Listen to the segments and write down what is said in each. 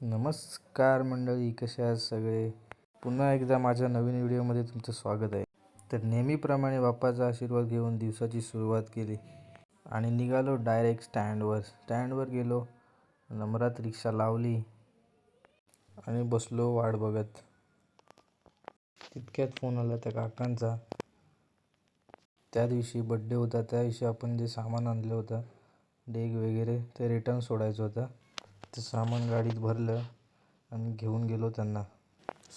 नमस्कार मंडळी कसे आहात सगळे? पुन्हा एकदा माझ्या नवीन व्हिडिओमध्ये तुमचं स्वागत आहे. तर नेहमीप्रमाणे बाप्पाचा आशीर्वाद घेऊन दिवसाची सुरुवात केली आणि निघालो डायरेक्ट स्टँडवर. स्टँडवर गेलो नंबरात रिक्षा लावली आणि बसलो वाट बघत. तितक्यात फोन आला त्या काकांचा. त्या दिवशी बड्डे होता त्या दिवशी आपण जे सामान आणलं होतं डेग वगैरे ते रिटर्न सोडायचं होतं. ते सामान गाडीत भरलं आणि घेऊन गेलो त्यांना.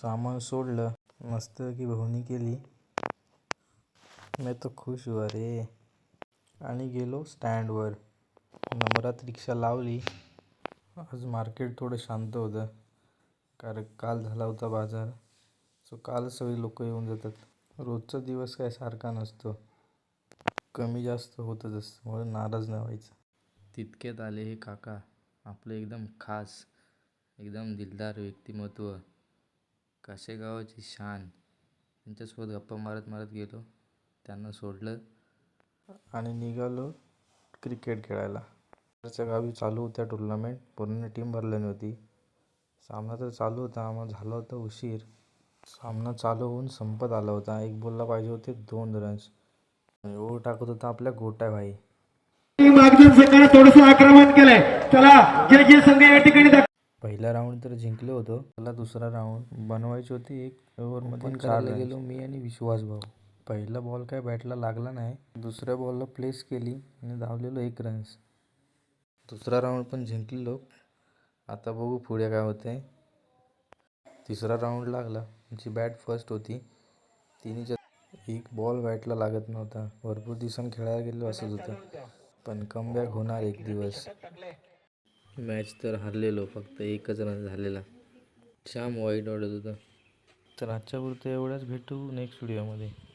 सामान सोडलं. मस्त की भवनी केली. मी तर खुश हुआ रे. आणि गेलो स्टँडवर. नंबरात रिक्षा लावली. आज मार्केट थोडं शांत होतं. कारण काल झाला होता बाजार. सो काल सगळी लोक येऊन जातात. रोजचा दिवस काय सारखा नसतो. कमी जास्त होतच असतं म्हणून नाराज नाही व्हायचं. तितक्यात आले हे काका. आपले एकदम खास एकदम दिलदार व्यक्तिमत्व. काशेगावाची शान. त्यांच्यासोबत गप्पा मारत मारत गेलो. त्यांना सोडलं. आणि निघालो क्रिकेट खेळायला. घरच्या गावी चालू होत्या टुर्नामेंट पूर्ण टीम भरलेली होती. सामना तर चालू होता आम्हाला झाला होता उशीर. सामना चालू होऊन संपत आला होता. एक बॉलला पाहिजे होते दोन रन्स आणि ओव्हर टाकत होता आपल्या गोट्या भाई मागजून संघाने थोडस आक्रमण केलंय. चला जे जे संघ या ठिकाणी पहिला राऊंड तर जिंकलो होतो. मला दुसरा राऊंड बनवायची होती. एक ओव्हरमध्ये करायला गेलो मी आणि विश्वास भाऊ. पहिला बॉल काय बॅटला लागला नाही. दुसऱ्या बॉलला प्लेस केली आणि धावलेलो एक रन्स दुसरा राऊंड पण जिंकलेलो. आता बघू पुढे काय होते तिसरा राऊंड लागला. आमची बॅट फर्स्ट होती. तिन्हीच्या एक बॉल बॅटला लागत नव्हता. भरपूर दिवसांनी खेळायला गेलो असंच होतं. पण कमबॅक होणार एक दिवस. मॅच तर हरलेलो फक्त एकच रन झालेला. जाम वाईट वाटत होतं. तर आजच्या पुरतं एवढ्याच भेटू नेक्स्ट व्हिडिओमध्ये.